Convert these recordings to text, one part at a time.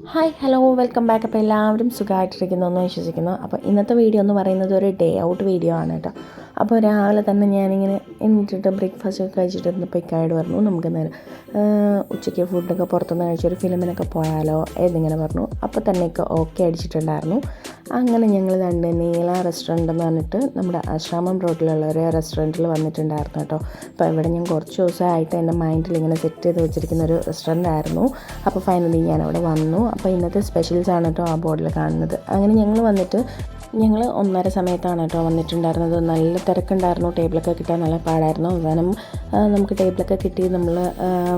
Hi hello welcome back അപ്പോൾ എല്ലാവരും സുഖമായിട്ടിരിക്കുന്നു എന്ന് വിശ്വസിക്കുന്നു. അപ്പോൾ ഇന്നത്തെ വീഡിയോ എന്ന് പറയുന്നത് ഒരു ഡേ ഔട്ട് വീഡിയോ ആണ് കേട്ടോ. അപ്പോൾ രാവിലെ തന്നെ ഞാനിങ്ങനെ എണീറ്റിട്ട് ബ്രേക്ക്ഫാസ്റ്റ് ഒക്കെ കഴിച്ചിട്ട് ഇന്നിപ്പോൾ ഇക്കായോട് പറഞ്ഞു. നമുക്ക് നേരം ഉച്ചയ്ക്ക് ഫുഡൊക്കെ പുറത്തുനിന്ന് കഴിച്ചൊരു ഫിലിമിനൊക്കെ പോയാലോ എന്നിങ്ങനെ പറഞ്ഞു. അപ്പോൾ തന്നെയൊക്കെ ഓക്കെ അടിച്ചിട്ടുണ്ടായിരുന്നു. അങ്ങനെ ഞങ്ങൾ രണ്ട് നീല റെസ്റ്റോറന്റ് എന്ന് പറഞ്ഞിട്ട് നമ്മുടെ ആശ്രാമം റോഡിലുള്ള ഒരു റെസ്റ്റോറന്റിൽ വന്നിട്ടുണ്ടായിരുന്നു കേട്ടോ. അപ്പോൾ ഇവിടെ ഞാൻ കുറച്ച് ദിവസമായിട്ട് എന്റെ മൈൻഡിൽ ഇങ്ങനെ സെറ്റ് ചെയ്ത് വെച്ചിരിക്കുന്ന ഒരു റെസ്റ്റോറന്റ് ആയിരുന്നു. അപ്പോൾ ഫൈനലി ഞാൻ അവിടെ വന്നു. അപ്പോൾ ഇന്നത്തെ സ്പെഷ്യൽസ് ആണ് കേട്ടോ ആ ബോർഡിൽ കാണുന്നത്. അങ്ങനെ ഞങ്ങൾ വന്നിട്ട് ഞങ്ങൾ ഒന്നര സമയത്താണ് കേട്ടോ വന്നിട്ടുണ്ടായിരുന്നത്. നല്ല തിരക്കുണ്ടായിരുന്നു. ടേബിളൊക്കെ കിട്ടാൻ നല്ല പാടായിരുന്നു. അവസാനം നമുക്ക് ടേബിളൊക്കെ കിട്ടി നമ്മൾ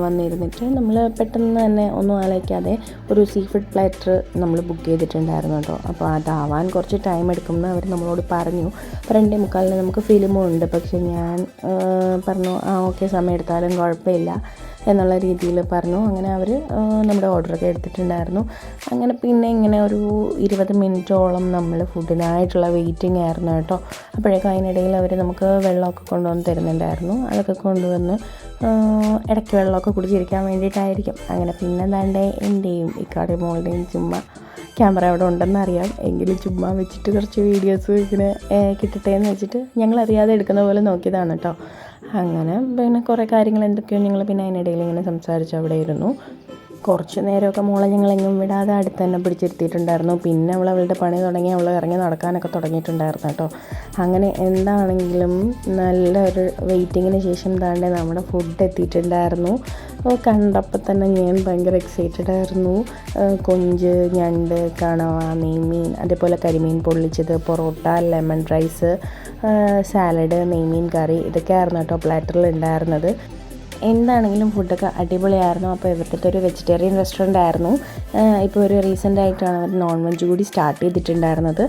വന്നിരുന്നിട്ട് നമ്മൾ പെട്ടെന്ന് തന്നെ ഒന്നും ആലോചിക്കാതെ ഒരു സീ ഫുഡ് പ്ലേറ്റർ നമ്മൾ ബുക്ക് ചെയ്തിട്ടുണ്ടായിരുന്നു കേട്ടോ. അപ്പോൾ അതാവാൻ കുറച്ച് ടൈം എടുക്കുമെന്ന് അവർ നമ്മളോട് പറഞ്ഞു. രണ്ടേ മുക്കാലിന് നമുക്ക് ഫിലിമും ഉണ്ട് പക്ഷേ ഞാൻ പറഞ്ഞു ആ ഓക്കെ സമയം എടുത്താലും കുഴപ്പമില്ല. എന്നുള്ള രീതിയിൽ പറഞ്ഞു. അങ്ങനെ അവർ നമ്മുടെ ഓർഡറൊക്കെ എടുത്തിട്ടുണ്ടായിരുന്നു. അങ്ങനെ പിന്നെ ഇങ്ങനെ ഒരു ഇരുപത് മിനിറ്റോളം നമ്മൾ ഫുഡിനായിട്ടുള്ള വെയിറ്റിംഗ് ആയിരുന്നു കേട്ടോ. അപ്പോഴേക്കും അതിനിടയിൽ അവർ നമുക്ക് വെള്ളമൊക്കെ കൊണ്ടുവന്ന് തരുന്നുണ്ടായിരുന്നു. അതൊക്കെ കൊണ്ടുവന്ന് ഇടയ്ക്ക് വെള്ളമൊക്കെ കുടിച്ചിരിക്കാൻ വേണ്ടിയിട്ടായിരിക്കും. അങ്ങനെ പിന്നെ എന്താണ്ട് എന്റെയും ഇക്കാടെ മോളുടെയും ചുമ്മാ ക്യാമറ അവിടെ ഉണ്ടെന്ന് അറിയാം. എങ്കിലും ചുമ്മാ വെച്ചിട്ട് കുറച്ച് വീഡിയോസ് ഇങ്ങനെ കിട്ടട്ടെ എന്ന് വെച്ചിട്ട് ഞങ്ങൾ അറിയാതെ എടുക്കുന്ന പോലെ നോക്കിയതാണ് കേട്ടോ അങ്ങനെ പിന്നെ കുറേ കാര്യങ്ങൾ എന്തൊക്കെയോ ഞങ്ങൾ പിന്നെ അതിനിടയിൽ ഇങ്ങനെ സംസാരിച്ച് അവിടെ ഇരുന്നു. കുറച്ച് നേരമൊക്കെ മോളെ ഞങ്ങളെങ്ങും വിടാതെ അടുത്ത് തന്നെ പിടിച്ചിരുത്തിയിട്ടുണ്ടായിരുന്നു. പിന്നെ അവൾ അവളുടെ പണി തുടങ്ങി അവൾ ഇറങ്ങി നടക്കാനൊക്കെ തുടങ്ങിയിട്ടുണ്ടായിരുന്നു കേട്ടോ. അങ്ങനെ എന്താണെങ്കിലും നല്ലൊരു വെയിറ്റിങ്ങിന് ശേഷം താണ്ടേ നമ്മുടെ ഫുഡ് എത്തിയിട്ടുണ്ടായിരുന്നു. കണ്ടപ്പോൾ തന്നെ ഞാൻ ഭയങ്കര എക്സൈറ്റഡ് ആയിരുന്നു. കൊഞ്ച് ഞണ്ട് കണവ നെയ്മീൻ അതേപോലെ കരിമീൻ പൊള്ളിച്ചത് പൊറോട്ട ലെമൺ റൈസ് സാലഡ് നെയ്മീൻ കറി ഇതൊക്കെയായിരുന്നു കേട്ടോ പ്ലാറ്ററിൽ ഉണ്ടായിരുന്നത്. എന്താണെങ്കിലും ഫുഡൊക്കെ അടിപൊളിയായിരുന്നു. അപ്പോൾ ഇവിടുത്തെ ഒരു വെജിറ്റേറിയൻ റെസ്റ്റോറന്റ് ആയിരുന്നു. ഇപ്പോൾ ഒരു റീസെന്റ് ആയിട്ടാണ് അവർ നോൺ വെജ് കൂടി സ്റ്റാർട്ട് ചെയ്തിട്ടുണ്ടായിരുന്നത്.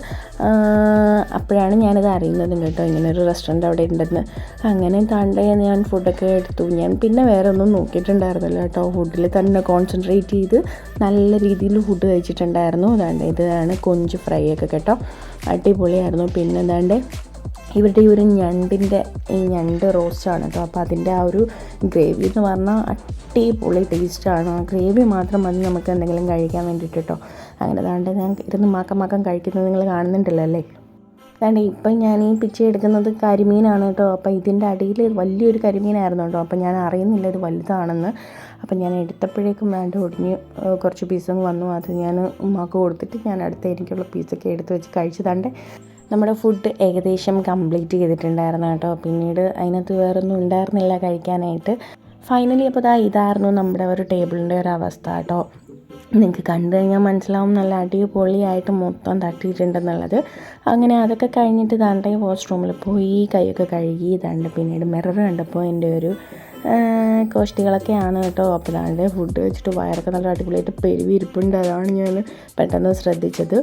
അപ്പോഴാണ് ഞാനത് അറിയുന്നത് കേട്ടോ ഇങ്ങനെ ഒരു റെസ്റ്റോറന്റ് അവിടെ ഉണ്ടെന്ന്. അങ്ങനെ താണ്ട ഞാൻ ഫുഡൊക്കെ എടുത്തു. ഞാൻ പിന്നെ വേറെ ഒന്നും നോക്കിയിട്ടുണ്ടായിരുന്നില്ല കേട്ടോ. ഫുഡിൽ തന്നെ കോൺസെൻട്രേറ്റ് ചെയ്ത് നല്ല രീതിയിൽ ഫുഡ് കഴിച്ചിട്ടുണ്ടായിരുന്നു. അതാണ്ട് ഇതാണ് കൊഞ്ച് ഫ്രൈ ഒക്കെ കേട്ടോ. അടിപൊളിയായിരുന്നു. പിന്നെ എന്താണ്ട് ഇവരുടെ ഈ ഒരു ഞണ്ടിന്റെ ഈ ഞണ്ട് റോസ്റ്റാണ് കേട്ടോ. അപ്പോൾ അതിന്റെ ആ ഒരു ഗ്രേവി എന്ന് പറഞ്ഞാൽ അടിപൊളി ടേസ്റ്റാണ്. ആ ഗ്രേവി മാത്രം മതി നമുക്ക് എന്തെങ്കിലും കഴിക്കാൻ വേണ്ടിയിട്ട് കേട്ടോ. അങ്ങനെ അതാണ്ട് ഞാൻ ഇരുന്ന് മാക്കം മാക്കം കഴിക്കുന്നത് നിങ്ങൾ കാണുന്നുണ്ടല്ലോ അല്ലേ? അതാണ്ട് ഇപ്പം ഞാൻ ഈ പിച്ചി എടുക്കുന്നത് കരിമീനാണ് കേട്ടോ. അപ്പോൾ ഇതിന്റെ അടിയിൽ വലിയൊരു കരിമീനായിരുന്നു കേട്ടോ. അപ്പോൾ ഞാൻ അറിയുന്നില്ല ഇത് വലുതാണെന്ന്. അപ്പം ഞാൻ എടുത്തപ്പോഴേക്കും വേണ്ട ഒടിഞ്ഞ് കുറച്ച് പീസും വന്നു. അത് ഞാൻ ഉമ്മാക്ക് കൊടുത്തിട്ട് ഞാൻ അടുത്ത എനിക്കുള്ള പീസൊക്കെ എടുത്ത് വെച്ച് കഴിച്ചതാണ്ട് നമ്മുടെ ഫുഡ് ഏകദേശം കംപ്ലീറ്റ് ചെയ്തിട്ടുണ്ടായിരുന്നു കേട്ടോ. പിന്നീട് അതിനകത്ത് വേറൊന്നും ഉണ്ടായിരുന്നില്ല കഴിക്കാനായിട്ട്. ഫൈനലി അപ്പോൾ ഇതാ ഇതായിരുന്നു നമ്മുടെ ഒരു ടേബിളിന്റെ ഒരു അവസ്ഥ കേട്ടോ. നിങ്ങൾക്ക് കണ്ടു കഴിഞ്ഞാൽ മനസ്സിലാവും നല്ല അടിപൊളിയായിട്ട് മൊത്തം തട്ടിയിട്ടുണ്ടെന്നുള്ളത്. അങ്ങനെ അതൊക്കെ കഴിഞ്ഞിട്ട് ദാണ്ടെ വാഷ്റൂമിൽ പോയി കൈയൊക്കെ കഴുകി ദാണ്ട് പിന്നീട് മിറർ കണ്ടപ്പോൾ എന്റെ ഒരു കോഷ്ടികളൊക്കെയാണ് കേട്ടോ. അപ്പോൾ അതാണ്ട് ഫുഡ് വെച്ചിട്ട് വയറൊക്കെ നല്ല അടിപൊളിയായിട്ട് പെരുവി ഇരിപ്പുണ്ട് അതാണ് ഞാൻ പെട്ടെന്ന് ശ്രദ്ധിച്ചത്.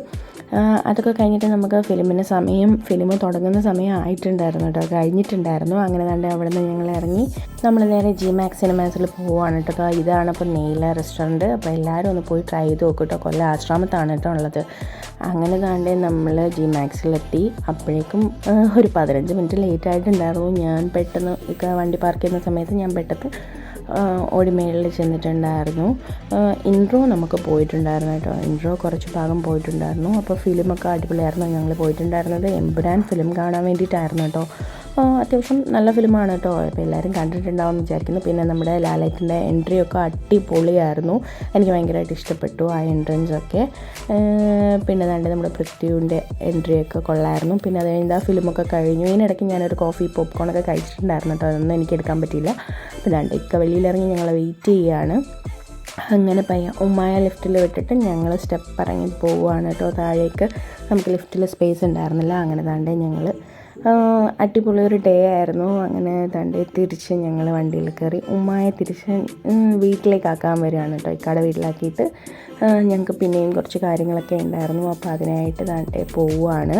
അതൊക്കെ കഴിഞ്ഞിട്ട് നമുക്ക് ഫിലിമിന് സമയം ഫിലിം തുടങ്ങുന്ന സമയം ആയിട്ടുണ്ടായിരുന്നു കേട്ടോ. കഴിഞ്ഞിട്ടുണ്ടായിരുന്നു. അങ്ങനെ കണ്ട് അവിടെ നിന്ന് ഞങ്ങൾ ഇറങ്ങി. നമ്മൾ നേരെ ജി മാക്സ് സിനിമാസിൽ പോവുകയാണ് കേട്ടോ. ഇതാണ് അപ്പോൾ നെയ്ല റെസ്റ്റോറന്റ് അപ്പോൾ എല്ലാവരും ഒന്ന് പോയി ട്രൈ ചെയ്ത് നോക്കും കേട്ടോ. കൊല്ലം ആശ്രമത്താണ് കേട്ടോ ഉള്ളത്. അങ്ങനെ താണ്ടേ നമ്മൾ ജി മാക്സിലെത്തി അപ്പോഴേക്കും ഒരു പതിനഞ്ച് മിനിറ്റ് ലേറ്റ് ആയിട്ടുണ്ടായിരുന്നു. ഞാൻ പെട്ടെന്ന് വണ്ടി പാർക്ക് ചെയ്യുന്ന സമയത്ത് ഞാൻ പെട്ടെന്ന് ഓടിമേളിൽ ചെന്നിട്ടുണ്ടായിരുന്നു. ഇൻട്രോ നമുക്ക് പോയിട്ടുണ്ടായിരുന്നു കേട്ടോ. ഇൻട്രോ കുറച്ച് ഭാഗം പോയിട്ടുണ്ടായിരുന്നു. അപ്പോൾ ഫിലിമൊക്കെ അടിപൊളിയായിരുന്നു ഞങ്ങൾ പോയിട്ടുണ്ടായിരുന്നത്. എമ്പുരാൻ ഫിലിം കാണാൻ വേണ്ടിയിട്ടായിരുന്നു കേട്ടോ. അത്യാവശ്യം നല്ല ഫിലിമാണ് കേട്ടോ. ഇപ്പോൾ എല്ലാവരും കണ്ടിട്ടുണ്ടാവും വിചാരിക്കുന്നു. പിന്നെ നമ്മുടെ ലാലേറ്റിന്റെ എൻട്രി ഒക്കെ അടിപൊളിയായിരുന്നു. എനിക്ക് ഭയങ്കരമായിട്ട് ഇഷ്ടപ്പെട്ടു ആ എൻട്രൻസ് ഒക്കെ. പിന്നെ ദാണ്ട് നമ്മുടെ പൃഥ്വിന്റെ എൻട്രി ഒക്കെ കൊള്ളായിരുന്നു. പിന്നെ അത് കഴിഞ്ഞാൽ ഫിലിമൊക്കെ കഴിഞ്ഞു. ഇതിനിടയ്ക്ക് ഞാനൊരു കോഫി പോപ്കോൺ ഒക്കെ കഴിച്ചിട്ടുണ്ടായിരുന്നു കേട്ടോ. അതൊന്നും എനിക്ക് എടുക്കാൻ പറ്റിയില്ല. അപ്പോൾ ദാണ്ട് ഇക്ക വെളിയിലിറങ്ങി ഞങ്ങൾ വെയിറ്റ് ചെയ്യുകയാണ് അങ്ങനെ പയ്യ ഉമ്മായ ലിഫ്റ്റിൽ വിട്ടിട്ട് ഞങ്ങൾ സ്റ്റെപ്പ് ഇറങ്ങി പോവുകയാണ് കേട്ടോ താഴേക്ക്. നമുക്ക് ലിഫ്റ്റിൽ സ്പേസ് ഉണ്ടായിരുന്നില്ല. അങ്ങനെ താണ്ടേ ഞങ്ങൾ അടിപൊളി ഒരു ഡേ ആയിരുന്നു. അങ്ങനെ തണ്ടി തിരിച്ച് ഞങ്ങൾ വണ്ടിയിൽ കയറി ഉമ്മായെ തിരിച്ച് വീട്ടിലേക്ക് വീട്ടിലേക്കാക്കാൻ വരികയാണ് കേട്ടോ ഇക്കാടെ വീട്ടിലാക്കിയിട്ട് ഞങ്ങൾക്ക് പിന്നെയും കുറച്ച് കാര്യങ്ങളൊക്കെ ഉണ്ടായിരുന്നു. അപ്പോൾ അതിനായിട്ട് താണ്ടേ പോവുകയാണ്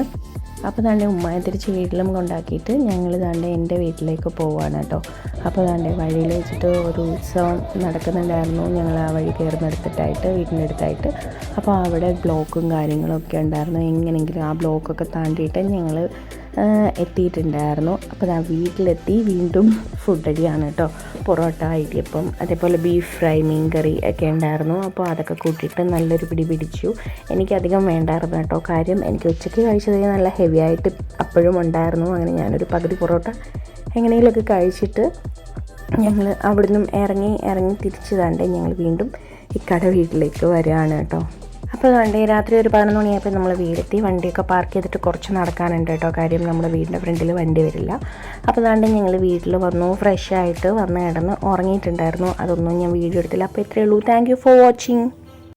അപ്പോൾ താണ്ടെ ഉമ്മായെ തിരിച്ച് വീട്ടിലും കൊണ്ടാക്കിയിട്ട് ഞങ്ങൾ താണ്ടെ എന്റെ വീട്ടിലേക്ക് പോവുകയാണ് കേട്ടോ അപ്പോൾ താണ്ടെ വഴിയിൽ വെച്ചിട്ട് ഒരു ഉത്സവം നടക്കുന്നുണ്ടായിരുന്നു. ഞങ്ങൾ ആ വഴി കയറുന്നെടുത്തിട്ടായിട്ട് വീട്ടിന്റെ അടുത്തായിട്ട് അപ്പോൾ അവിടെ ബ്ലോക്കും കാര്യങ്ങളൊക്കെ ഉണ്ടായിരുന്നു. എങ്ങനെയെങ്കിലും ആ ബ്ലോക്കൊക്കെ താണ്ടിയിട്ട് ഞങ്ങൾ എത്തിയിട്ടുണ്ടായിരുന്നു. അപ്പോൾ ഞാൻ വീട്ടിലെത്തി വീണ്ടും ഫുഡ് അടിയാണ് കേട്ടോ. പൊറോട്ട ഇടിയപ്പം അതേപോലെ ബീഫ് ഫ്രൈ മീൻ കറി ഒക്കെ ഉണ്ടായിരുന്നു. അപ്പോൾ അതൊക്കെ കൂട്ടിയിട്ട് നല്ലൊരു പിടി പിടിച്ചു. എനിക്കധികം വേണ്ടായിരുന്നു കേട്ടോ. കാര്യം എനിക്ക് ഉച്ചയ്ക്ക് കഴിച്ചത് നല്ല ഹെവി ആയിട്ട് അപ്പോഴും ഉണ്ടായിരുന്നു. അങ്ങനെ ഞാനൊരു പകുതി പൊറോട്ട എങ്ങനെയെങ്കിലുമൊക്കെ കഴിച്ചിട്ട് ഞങ്ങൾ അവിടുന്ന് ഇറങ്ങി ഇറങ്ങി തിരിച്ചു താണ്ടേ ഞങ്ങൾ വീണ്ടും ഇക്കട വീട്ടിലേക്ക് വരികയാണ് കേട്ടോ. അപ്പോൾ വണ്ടി രാത്രി ഒരു പതിനൊന്ന് മണിയായപ്പോൾ നമ്മൾ വീടെത്തി. വണ്ടിയൊക്കെ പാർക്ക് ചെയ്തിട്ട് കുറച്ച് നടക്കാനുണ്ട് കേട്ടോ. കാര്യം നമ്മുടെ വീടിന്റെ ഫ്രണ്ടിൽ വണ്ടി വരില്ല. അപ്പോൾ അതാണ്ട് ഞങ്ങൾ വീട്ടിൽ വന്നു. ഫ്രഷ് ആയിട്ട് വന്ന് കിടന്ന് ഉറങ്ങിയിട്ടുണ്ടായിരുന്നു. അതൊന്നും ഞാൻ വീഡിയോ എടുത്തില്ല. അപ്പോൾ ഇത്രയേ ഉള്ളൂ. Thank for watching